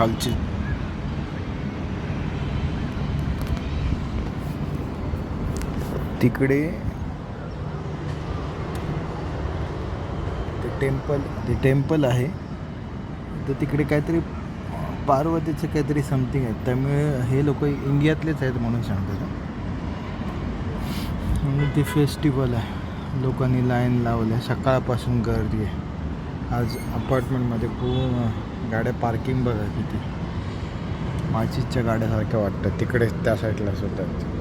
खालची. तिकडे ते टेम्पल ते टेम्पल आहे. तर तिकडे काहीतरी पार्वतीचं काहीतरी समथिंग आहे. त्यामुळे हे लोक इंडियातलेच आहेत म्हणून सांगतात म्हणून ते फेस्टिवल आहे. लोकांनी लाईन लावल्या. सकाळपासून गर्दी आहे. आज अपार्टमेंटमध्ये पूर्ण गाड्या पार्किंग बघा किती. माचीसच्या गाड्यासारख्या वाटतात. तिकडे त्या साईडला सुद्धा.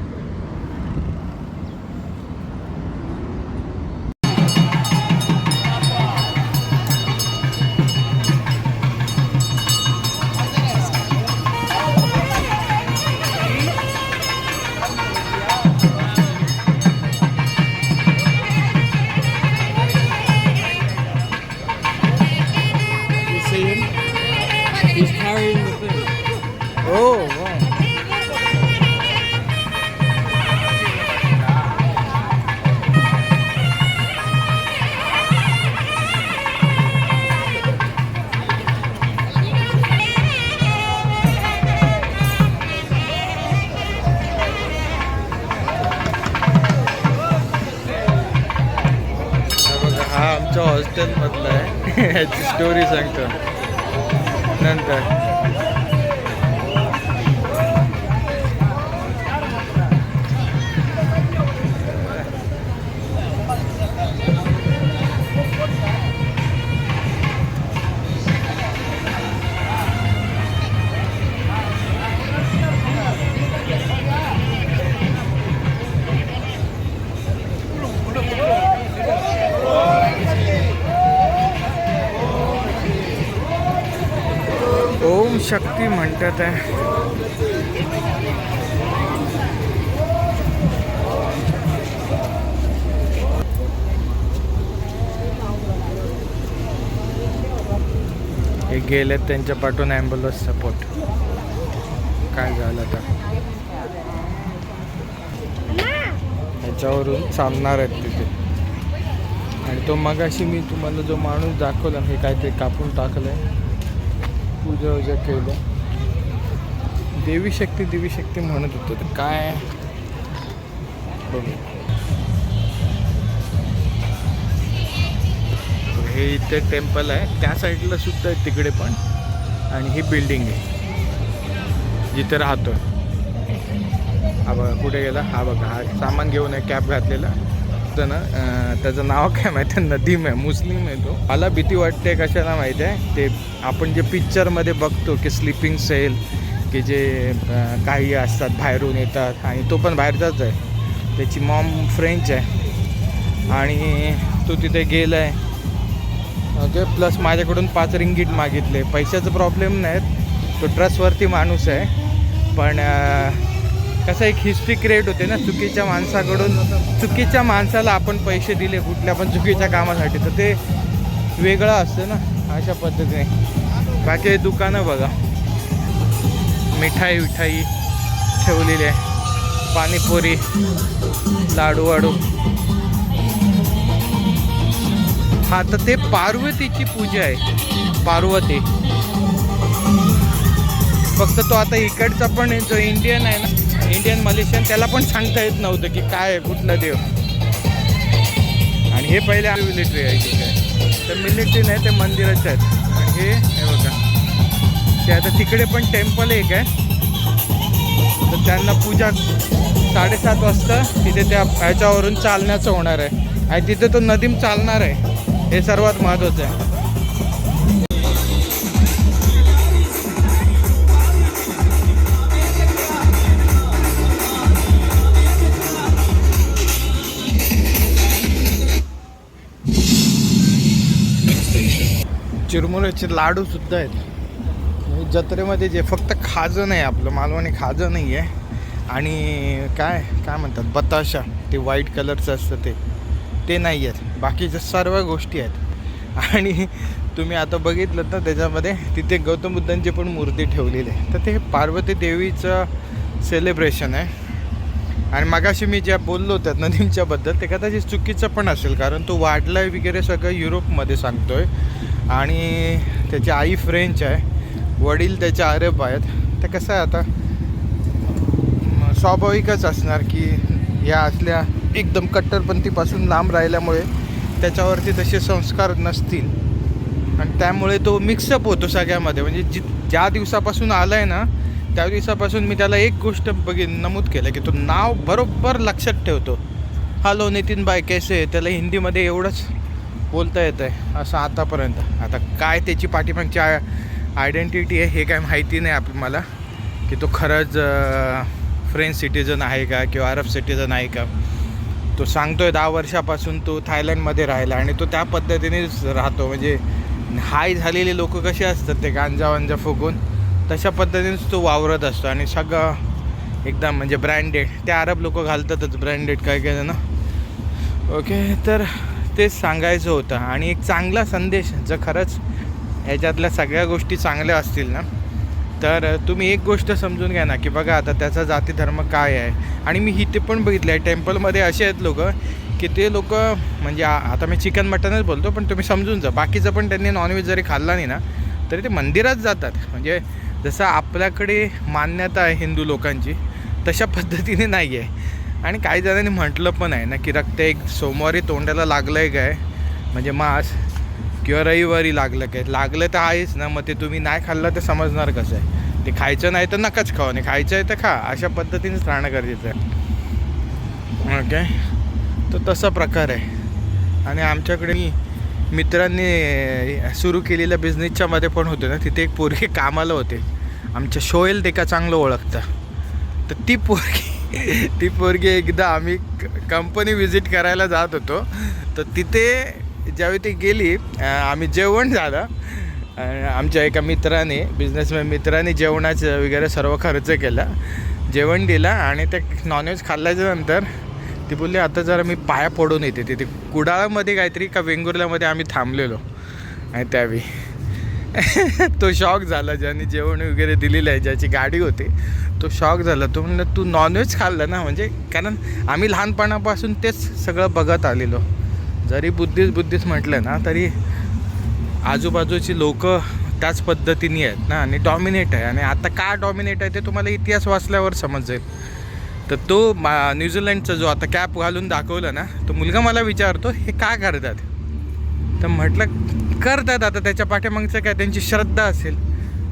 आहे ह्याची स्टोरी सांगतो नंतर म्हणतात आहे. हे गेलेत त्यांच्या पाठून ॲम्ब्युलन्स सपोर्ट काय झालं तर ह्याच्यावरून चालणार आहेत तिथे. आणि तो मगाशी मी तुम्हाला जो माणूस दाखवला हे काहीतरी कापून टाकलं आहे पूजा वजा केलं. देवी शक्ती देवी शक्ती म्हणत होतो. तर काय? बघू. हे इथे टेम्पल आहे. त्या साईडला सुद्धा आहे तिकडे पण. आणि ही बिल्डिंग आहे. जिथे राहतो हा बघा कुठे गेला? हा बघा हा सामान घेऊन आहे कॅप घातलेला. तर ना त्याचं नाव काय माहिती आहे? नदीम आहे मुस्लिम आहे तो. मला भीती वाटते कशाला माहिती आहे? ते आपण जे पिक्चरमध्ये बघतो की स्लिपिंग सेल की जे काही असतात बाहेरून येतात आणि तो पण बाहेरचाच आहे. त्याची मॉम फ्रेंच आहे. आणि तो तिथे गेला आहे ओके प्लस माझ्याकडून पाच रिंगीट मागितले. पैशाचं प्रॉब्लेम नाही तो ट्रस्टवरती माणूस आहे. पण कसं एक हिस्ट्री क्रिएट होते ना चुकीच्या माणसाकडून चुकीच्या माणसाला आपण पैसे दिले कुठल्या पण चुकीच्या कामासाठी. तर ते वेगळं असतं ना अशा पद्धतीने. बाकी दुकानं बघा. मिठाई विठाई ठेवलेली आहे. पाणीपुरी लाडू वाडू. हा तर ते पार्वतीची पूजा आहे. पार्वती. फक्त तो आता इकडचा पण जो इंडियन आहे ना इंडियन मलेशियन त्याला पण सांगता येत नव्हतं की काय आहे कुठला देव. आणि हे पहिले मिलिटरी आहे तर मिलिटरी नाही ते मंदिराचे आहेत. आणि हे बघा. ते आता तिकडे पण टेम्पल एक आहे. तर त्यांना पूजा साडेसात वाजता तिथे त्या ह्याच्यावरून चालण्याचं होणार आहे. आणि तिथे तो नदीम चालणार आहे. हे सर्वात महत्त्वाचं आहे. चिरमुऱ्याचे लाडू सुद्धा आहेत. जत्रेमध्ये जे फक्त खाजं नाही आपलं मालवणी खाजं नाही आहे. आणि काय काय म्हणतात बताशा ते व्हाईट कलरचं असतं ते. ते नाही आहेत. बाकीच्या सर्व गोष्टी आहेत. आणि तुम्ही आता बघितलं तर त्याच्यामध्ये तिथे गौतम बुद्धांची पण मूर्ती ठेवलेली आहे. तर ते पार्वती देवीचं सेलिब्रेशन आहे. आणि मगाशी मी ज्या बोललो त्या नदींच्याबद्दल ते कदाचित चुकीचं पण असेल कारण तो वाढलाय वगैरे सगळं युरोपमध्ये सांगतो आहे आणि त्याची आई फ्रेंच आहे. वडील त्याचे अरब आहेत. तर कसं आहे आता? स्वाभाविकच असणार की या असल्या एकदम कट्टरपंथीपासून लांब राहिल्यामुळे त्याच्यावरती तसे संस्कार नसतील. आणि त्यामुळे तो मिक्सअप होतो सगळ्यामध्ये. म्हणजे जि ज्या दिवसापासून आला आहे ना त्या दिवसापासून मी त्याला एक गोष्ट बघिन नमूद केलं की तो नाव बरोबर लक्षात ठेवतो. हॅलो नितीन बाय कैसे त्याला हिंदीमध्ये एवढंच बोलता येतं आहे असं आतापर्यंत. आता काय त्याची पाठीमागची आयडेंटिटी आहे हे काय माहिती नाही मला. की तो खरंच फ्रेंच सिटीजन आहे का किंवा अरब सिटीजन आहे का? तो सांगतोय दहा वर्षापासून तो थायलंडमध्ये राहिला आणि तो त्या पद्धतीनेच राहतो. म्हणजे हाय झालेले लोक कसे असतात ते गांजा वांजा फुगून तशा पद्धतीनेच तो वावरत असतो आणि सगळं एकदम म्हणजे ब्रँडेड ते अरब लोक घालतातच ब्रँडेड काय काय ना ओके तर तेच सांगायचं होतं. आणि एक चांगला संदेश जर खरंच ह्याच्यातल्या सगळ्या गोष्टी चांगल्या असतील ना? तर तुम्ही एक गोष्ट समजून घ्या ना की बघा आता त्याचा जाती धर्म काय आहे? आणि मी इथे पण बघितलं आहे टेम्पलमध्ये असे आहेत लोक की ते लोक म्हणजे आ- आता मी चिकन मटनच बोलतो पण तुम्ही समजून जा. बाकीचं पण त्यांनी नॉनव्हेज जरी खाल्ला नाही ना तरी ते मंदिरात जातात. म्हणजे जसं आपल्याकडे मान्यता आहे हिंदू लोकांची तशा पद्धतीने नाही आहे आणि काही जणांनी म्हटलं पण आहे ना की रक्त एक सोमवारी तोंडाला लागलं आहे काय? म्हणजे मांस. किंवा रविवारी लागलं काय? लागलं तर आहेच ना मग ते तुम्ही नाही खाल्लं तर समजणार कसं आहे? ते खायचं नाही तर नकाच खाऊ नाही खायचं आहे तर खा अशा पद्धतीनेच राहणं गरजेचं आहे. ओके तर तसा प्रकार आहे. आणि आमच्याकडे मित्रांनी सुरू केलेल्या बिझनेसच्या मध्ये पण होते ना तिथे एक पोरगी कामाला होते. आमच्या शोएल ते का चांगलं ओळखतं. तर ती पोरगी ती पोरगी एकदा आम्ही कंपनी व्हिजिट करायला जात होतो. तर तिथे ज्यावेळी ती गेली आम्ही जेवण झालं. आमच्या एका मित्राने बिझनेसमॅन मित्राने जेवणाचं वगैरे सर्व खर्च केला. जेवण दिलं आणि ते नॉनव्हेज खाल्ल्याच्या नंतर ती बोलली आता जरा मी पाया पडून येते. तिथे कुडाळामध्ये काहीतरी का वेंगुर्ल्यामध्ये आम्ही थांबलेलो. आणि त्यावेळी तो शॉक झाला. ज्याने जेवण वगैरे दिलेलं आहे ज्याची गाडी होती तो शॉक झाला. तो म्हणलं तू नॉनव्हेज खाल्लं ना म्हणजे कारण आम्ही लहानपणापासून तेच सगळं बघत आलेलो. जरी बुद्धिस्ट बुद्धिस्ट म्हटलं ना तरी आजूबाजूची लोक त्याच पद्धतीने आहेत ना आणि डॉमिनेट आहे. आणि आता का डॉमिनेट आहे ते तुम्हाला इतिहास वाचल्यावर समजेल तर तो मा- न्यूझीलंडचा जो आता कॅप घालून दाखवलं ना तो मुलगा मला विचारतो हे का करतात? तर म्हटलं करतात आता त्याच्या पाठीमागचं काय? त्यांची श्रद्धा असेल.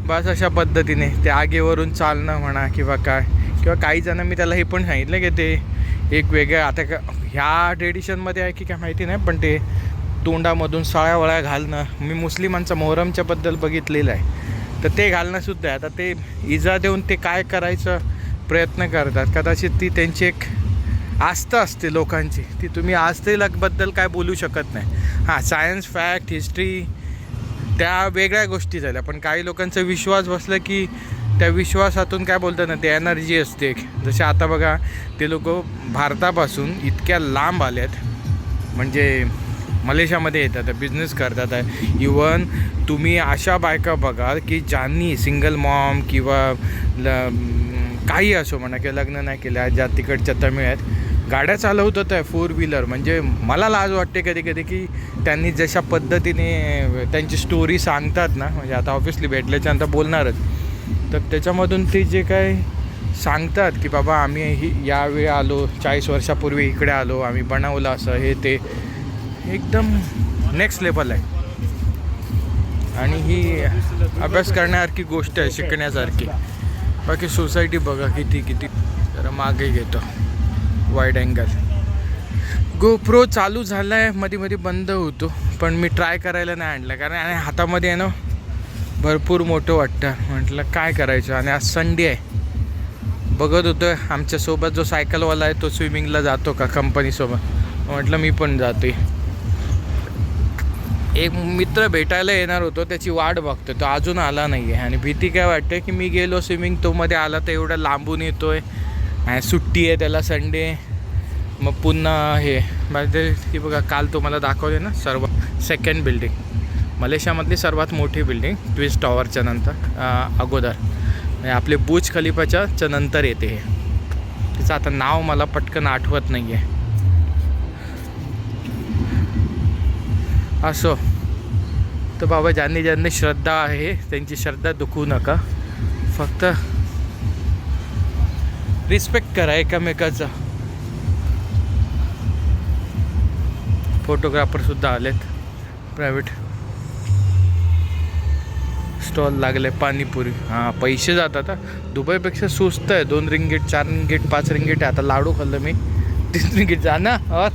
बस अशा पद्धतीने ते आगेवरून चालणं म्हणा किंवा काय किंवा काही जण मी त्याला हे पण सांगितलं की ते एक वेगळं आता का ह्या ट्रेडिशनमध्ये आहे की काय माहिती नाही पण ते तोंडामधून सळ्या वळ्या घालणं मी मुस्लिमांचं मोहरमच्या बद्दल बघितलेलं आहे. तर ते घालणंसुद्धा आहे. आता ते इजा देऊन ते काय करायचं प्रयत्न करतात. कदाचित ती त्यांची एक आस्था असते लोकांची. ती तुम्ही आस्थेबद्दल काय बोलू शकत नाही. हां सायन्स फॅक्ट हिस्ट्री त्या वेगळ्या गोष्टी झाल्या. पण काही लोकांचा विश्वास बसला की त्या विश्वासातून काय बोलतात ना ते एनर्जी असते जसे आता बघा ते लोक भारतापासून इतक्या लांब आल्यात म्हणजे मलेशियामध्ये येतात बिझनेस करतात. आहे इवन तुम्ही अशा बायका बघाल की ज्यांनी सिंगल मॉम किंवा ल काही असो म्हणा किंवा लग्न नाही केल्या ज्या तिकडच्या तमिळ आहेत गाड्या चालवतात आहे फोर व्हीलर म्हणजे मला लाज वाटते कधी कधी की त्यांनी जशा पद्धतीने त्यांची स्टोरी सांगतात ना म्हणजे आता ऑफिसली भेटल्याच्यानंतर बोलणारच. तर त्याच्यामधून ते जे काय सांगतात की बाबा आम्ही ही यावेळी आलो चाळीस वर्षापूर्वी इकडे आलो आम्ही बनवलं असं हे ते एकदम नेक्स्ट लेवल आहे. आणि ही अभ्यास करण्यासारखी गोष्ट आहे शिकण्यासारखी. बाकी सोसायटी बघा किती किती जरा मागे घेतो. वाईड अँगल गोप्रो चालू झाला आहे मध्ये मध्ये बंद होतो पण मी ट्राय करायला नाही आणलं कारण आणि हातामध्ये आहे ना भरपूर मोठं वाटतं. म्हटलं काय करायचं? आणि आज संडे आहे. बघत होतं आमच्यासोबत जो सायकलवाला आहे तो स्विमिंगला जातो का कंपनीसोबत म्हटलं मी पण जाते एक मित्र भेटायला येणार होतो त्याची वाट बघतो तो अजून आला नाही आहे आणि भीती काय वाटते की मी गेलो स्विमिंग तो मध्ये आला तर एवढं लांबून येतो आहे सुट्टी आहे त्याला संडे मग पुन्हा हे म्हणजे ती बघा काल तुम्हाला दाखवले ना सर्व सेकंड बिल्डिंग मलेशियामधली सर्वात मोठी बिल्डिंग ट्विस्ट टॉवरच्या नंतर अगोदर. म्हणजे आपले बुज खलिफाच्याच्या नंतर येते हे. तिचं आता नाव मला पटकन आठवत नाही आहे असो. तर बाबा ज्यांनी ज्यांनी श्रद्धा आहे त्यांची श्रद्धा दुखवू नका. फक्त रिस्पेक्ट करा एकमेकाचा. फोटोग्राफरसुद्धा आलेत. प्रायव्हेट स्टॉल लागले पाणीपुरी. हां पैसे जातात दुबईपेक्षा सुस्त आहे. दोन रिंगीट चार रिंगीट पाच रिंगीट आहे. आता लाडू खाल्लं मी. तीन रिंगीट जा ना. और.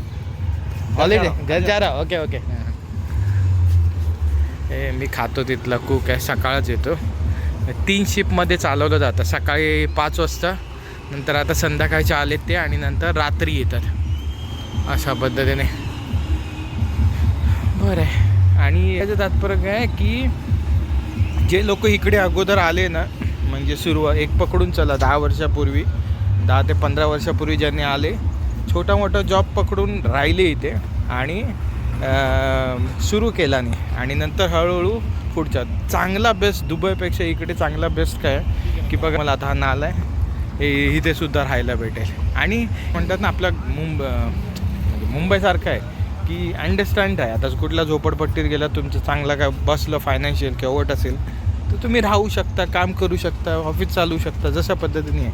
हॉलिडे घर जा रहा. ओके ओके हे मी खातो तिथला कुक आहे. सकाळच येतो. तीन शिपमध्ये चालवलं जातं. सकाळी पाच वाजता. नंतर आता संध्याकाळचे आले ते आणि नंतर रात्री येतात. अशा पद्धतीने. बरं. आहे आणि याचं तात्पर्य काय की जे लोक इकडे अगोदर आले ना म्हणजे सुरुवात एक पकडून चला दहा वर्षापूर्वी दहा ते पंधरा वर्षापूर्वी ज्यांनी आले छोटा मोठा जॉब पकडून राहिले इथे आणि सुरू केला नाही आणि नंतर हळूहळू पुढच्या. चांगला बेस्ट दुबईपेक्षा इकडे चांगला बेस्ट काय? की बघा मला आता हा नाला आहे हे इथे सुद्धा राहायला भेटेल. आणि म्हणतात ना आपल्या मुंब म्हणजे मुंबईसारखं आहे की अंडरस्टँड आहे. आता कुठल्या झोपडपट्टीत गेला तुमचं चांगलं काय बसलं फायनान्शियल किंवा वट असेल तर तुम्ही राहू शकता काम करू शकता ऑफिस चालू शकता जशा पद्धतीने आहे.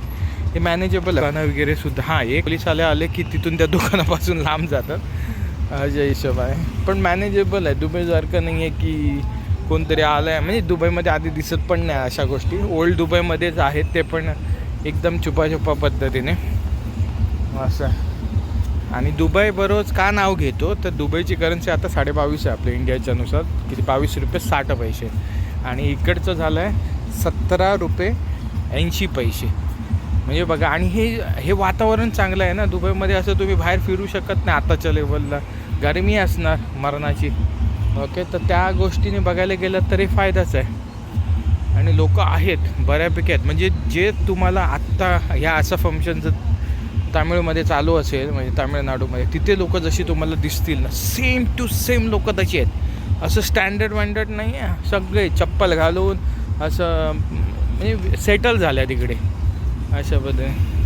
हे मॅनेजेबल दुकानं वगैरे सुद्धा हां एक पोलिसवाले आले की तिथून त्या दुकानापासून लांब जातं अशा हिशोब आहे. पण मॅनेजेबल आहे. दुबईसारखं नाही आहे की कोणतरी आलं आहे म्हणजे दुबईमध्ये आधी दिसत पण नाही अशा गोष्टी. ओल्ड दुबईमध्येच आहेत ते पण एकदम छुपाछुपा पद्धतीने. असं आहे. आणि दुबई बरोबर का नाव घेतो तर दुबईची करन्सी आता साडेबावीस आहे आपल्या इंडियाच्यानुसार. किती? बावीस रुपये साठ पैसे. आणि इकडचं झालं आहे सतरा रुपये ऐंशी पैसे. म्हणजे बघा आणि हे हे वातावरण चांगलं आहे ना? दुबईमध्ये असं तुम्ही बाहेर फिरू शकत नाही आताच्या लेवलला गरमी असणार मरणाची. ओके तर त्या गोष्टीने बघायला गेलं तरी फायदाच आहे. आणि लोक आहेत बऱ्यापैकी आहेत. म्हणजे जे तुम्हाला आत्ता ह्या असं फंक्शनचं तामिळमध्ये चालू असेल म्हणजे तामिळनाडूमध्ये तिथे लोक जशी तुम्हाला दिसतील ना सेम टू सेम लोक तशी आहेत. असं स्टँडर्ड वँडर्ड नाही आहे सगळे चप्पल घालून असं म्हणजे सेटल झालं आहे तिकडे. अशा पद्धतीने.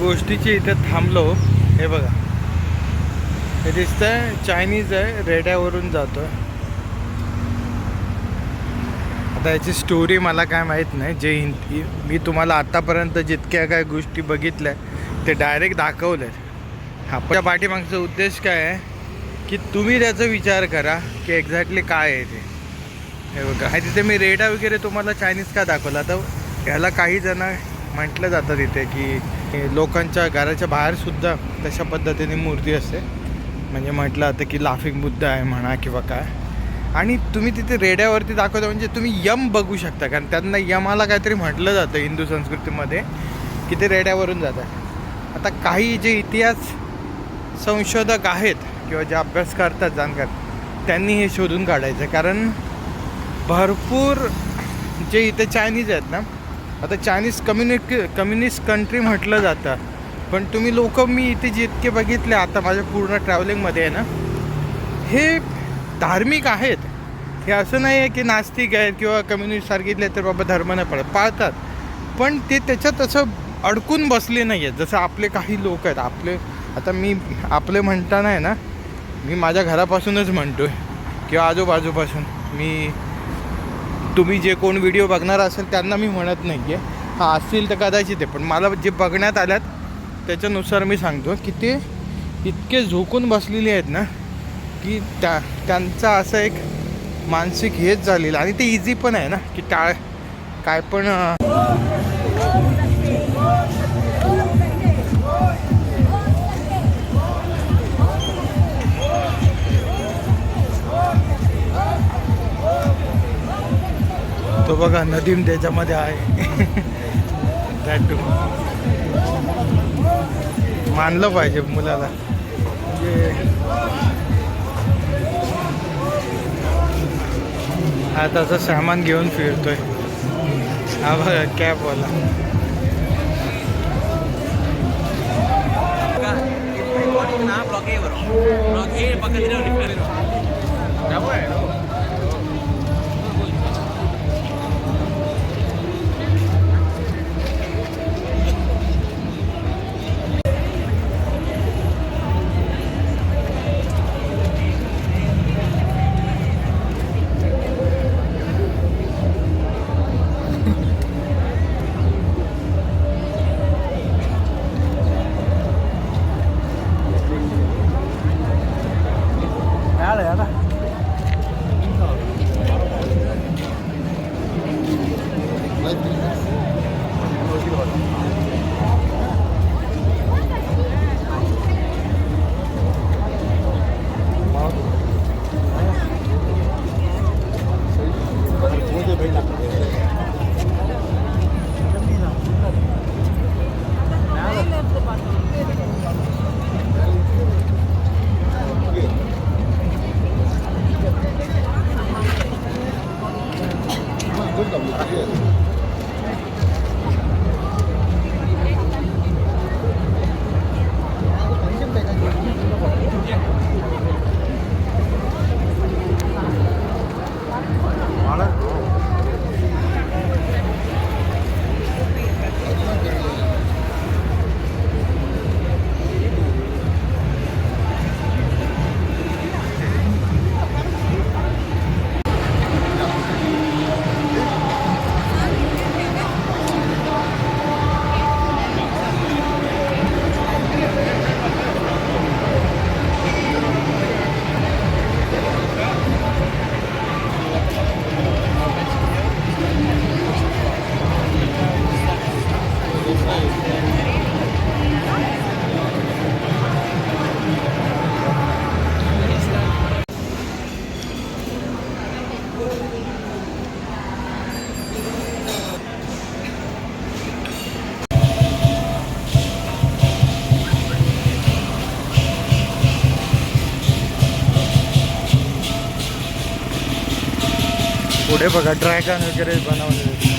गोष्टीची इथे थांबलो. हे बघा. हे दिसतंय चायनीज आहे रेड्यावरून जातो आता याची स्टोरी मला काय माहीत नाही. जे हिंदी मी तुम्हाला आत्तापर्यंत जितक्या काय गोष्टी बघितल्या ते डायरेक्ट दाखवल्या आपल्या पाठीमागचा उद्देश काय आहे? की तुम्ही त्याचा विचार करा की एक्झॅक्टली काय आहे ते. हे बघा हा तिथे मी रेडा वगैरे तुम्हाला चायनीज का दाखवला? तर ह्याला काही जण म्हटलं जातं तिथे की हे लोकांच्या घराच्या बाहेरसुद्धा तशा पद्धतीने मूर्ती असते. म्हणजे म्हटलं जातं की लाफिंग बुद्ध आहे म्हणा किंवा काय. आणि तुम्ही तिथे रेड्यावरती दाखवता म्हणजे तुम्ही यम बघू शकता कारण त्यांना यमाला काहीतरी म्हटलं जातं हिंदू संस्कृतीमध्ये की ते रेड्यावरून जातात. आता काही जे इतिहास संशोधक आहेत किंवा जे अभ्यास करतात जाणकार त्यांनी हे शोधून काढायचं. कारण भरपूर जे इथे चायनीज आहेत ना आता चायनीज कम्युनिक कम्युनिस्ट कंट्री म्हटलं जातं. पण तुम्ही लोक मी इथे जितके बघितले आता माझ्या पूर्ण ट्रॅव्हलिंगमध्ये आहे ना हे धार्मिक आहेत. हे असं नाही आहे की नास्तिक आहेत किंवा कम्युनिस्ट सारखीतले तर बाबा धर्म नाही पडत पाळतात. पण ते त्याच्यात असं अडकून बसले नाही आहेत जसं आपले काही लोक आहेत आपले आता मी आपले म्हणताना आहे ना मी माझ्या घरापासूनच म्हणतो आहे किंवा आजूबाजूपासून. मी तुम्ही जे कोण व्हिडिओ बघणार असेल त्यांना मी म्हणत नाही आहे हा असतील तर कदाचित आहे पण मला जे बघण्यात आल्यात त्याच्यानुसार मी सांगतो की ते इतके झोकून बसलेले आहेत ना की त्या त्यांचा असं एक मानसिक हेच झालेलं आणि ते इझी पण आहे ना की टाळ काय पण बघा नदीम त्याच्यामध्ये आहे. टॅटू मानलं पाहिजे मुलाला. म्हणजे आता असं सामान घेऊन फिरतोय. हा बघा कॅबवाला ना надо. Burada mı? पुढे बघा ड्रॅगन वगैरे बनवले